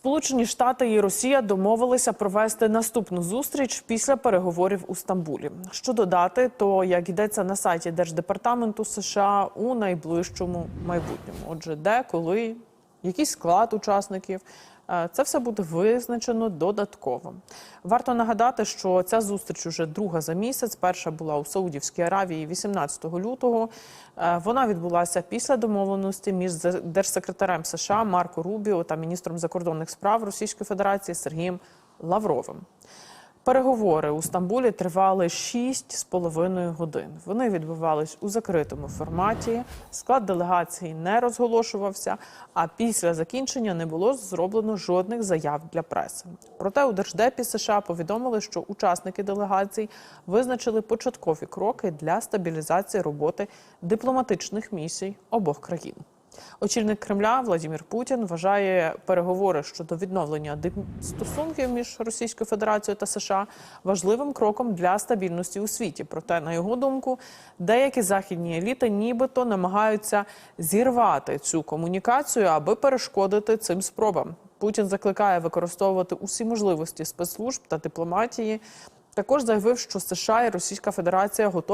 Сполучені Штати і Росія домовилися провести наступну зустріч після переговорів у Стамбулі. Що додати, то як йдеться на сайті Держдепартаменту США у найближчому майбутньому. Отже, де, коли, який склад учасників. е, Це все буде визначено додатково. Варто нагадати, що ця зустріч уже друга за місяць. Перша була у Саудівській Аравії 18 лютого. Е, Вона відбулася після домовленості між держсекретарем США Марко Рубіо та міністром закордонних справ Російської Федерації Сергієм Лавровим. Переговори у Стамбулі тривали 6 з половиною годин. Вони відбувались у закритому форматі. Склад делегації не розголошувався. А після закінчення не було зроблено жодних заяв для преси. Проте у держдепі США повідомили, що учасники делегацій визначили початкові кроки для стабілізації роботи дипломатичних місій обох країн. Очільник Кремля Владимир Путін вважає переговори щодо відновлення стосунків між Російською Федерацією та США важливим кроком для стабільності у світі. Проте, на його думку, деякі західні еліти нібито намагаються зірвати цю комунікацію, аби перешкодити цим спробам. Путін закликає використовувати усі можливості спецслужб та дипломатії. Також заявив, що США і Російська Федерація готові.